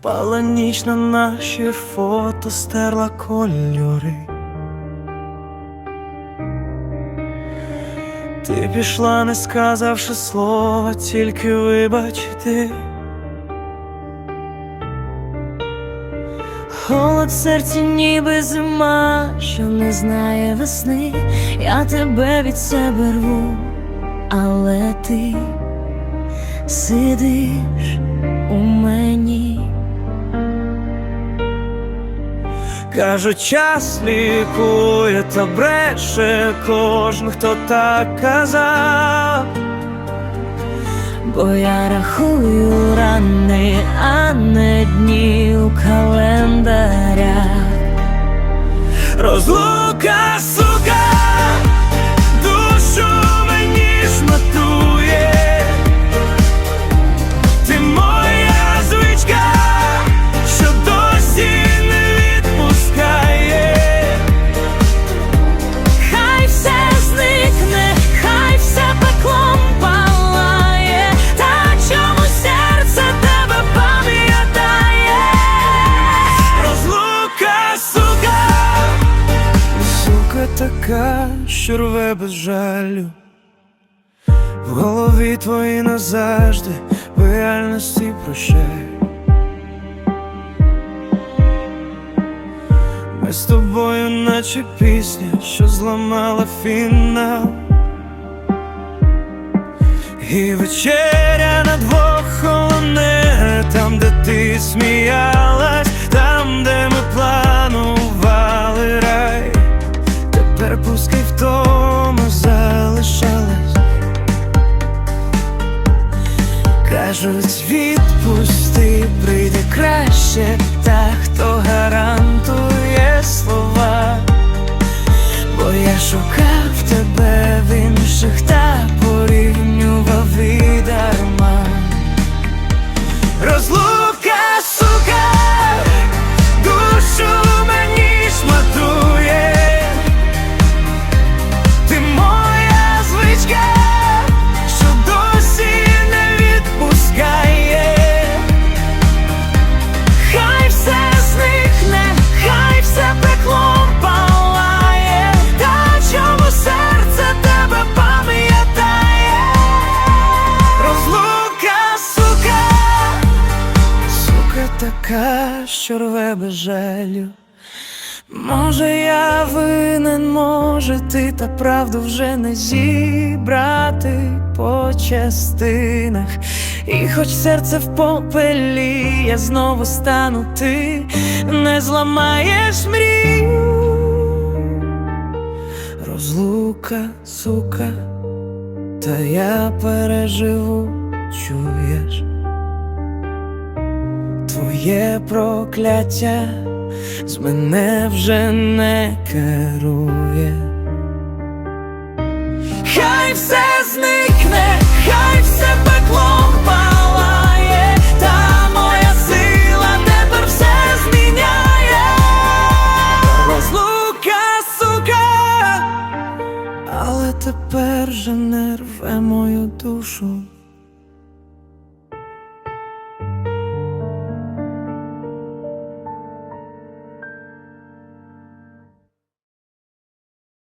Впала ніч на наші фото, стерла кольори. Ти пішла, не сказавши слова, тільки вибачити. Холод в серці, ніби зима, що не знає весни, я тебе від себе рву, але ти сидиш Кажуть, час лікує та бреше кожен, хто так казав. Бо я рахую рани, така, що рве без жалю. В голові твої назавжди, в реальності прощай. Ми з тобою, наче пісня, що зламала фінал. І вечеря на двох холоне, там, де ти сміялась, Тепер в тому залишались, Кажуть, відпусти, прийде краще, та хто гарантує слова. Бо я шукав тебе в інших та така, що рве без жалю. Може, я винен, може, ти та правду вже не зібрати по частинах. І хоч серце в попелі, я знову стану ти, не зламаєш мрію. Розлука, сука, та я переживу, чуєш. Твоє прокляття з мене вже не керує. Хай все зникне, хай все пеклом палає, та моя сила тепер все зміняє. Розлука, сука, але тепер же не рве мою душу.